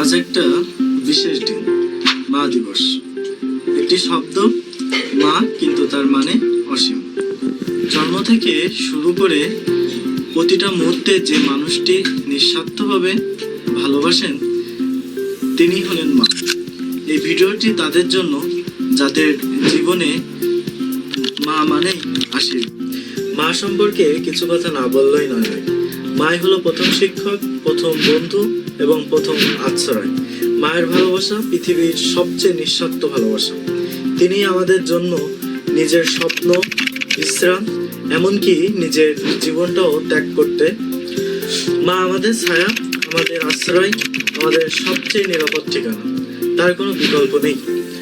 আজ একটা বিশেষ দিন, মা দিবস। একটি শব্দ, মা, কিন্তু তার মানে অসীম। জন্ম থেকে শুরু করে প্রতিটা মুহূর্তে যে মানুষটি নিঃস্বার্থভাবে ভালোবাসেন, তিনি হলেন মা। এই ভিডিওটি তাদের জন্য, যাদের জীবনে মা মানেই আশীর্বাদ মা সম্পর্কে কিছু কথা না বললেই নয়। মাই হলো প্রথম শিক্ষক, প্রথম বন্ধু এবং প্রথম আশ্রয়। মায়ের ভালোবাসা পৃথিবীর সবচেয়ে নিঃস্বার্থ ভালোবাসা। তিনি আমাদের জন্য নিজের স্বপ্ন, বিশ্রাম, এমনকি নিজের জীবনটাও ত্যাগ করতে। মা, আমাদের ছায়া, আমাদের আশ্রয়, আমাদের সবচেয়ে নিরাপদ ঠিকানা। তার কোনো বিকল্প নেই।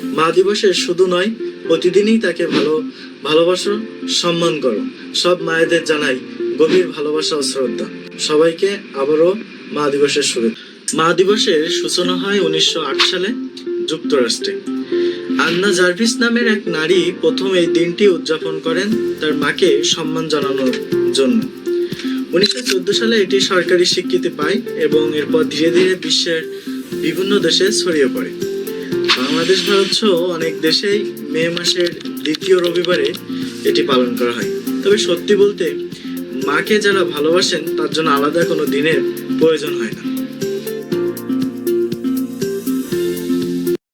মা দিবসে শুধু নয়, প্রতিদিনই তাকে ভালো, ভালোবাসো, সম্মান করো। সব মায়েদের জানাই গভীর ভালোবাসা ও শ্রদ্ধা। সবাইকে আবারও মা দিবসের শুভেচ্ছা। মা দিবসের সূচনা হয় উনিশশো আট সালে যুক্তরাষ্ট্রে। আন্না জার্ভিস নামের এক নারী প্রথম এই দিনটি উদযাপন করেন তার মাকে সম্মান জানানোর জন্য। উনিশশো চোদ্দ সালে এটি সরকারি স্বীকৃতি পায় এবং এরপর ধীরে ধীরে বিশ্বের বিভিন্ন দেশে ছড়িয়ে পড়ে। বাংলাদেশ, ভারত সহ অনেক দেশেই মে মাসের দ্বিতীয় রবিবারে এটি পালন করা হয়। তবে সত্যি বলতে, মাকে যারা ভালোবাসেন তার জন্য আলাদা কোনো দিনের প্রয়োজন হয় না।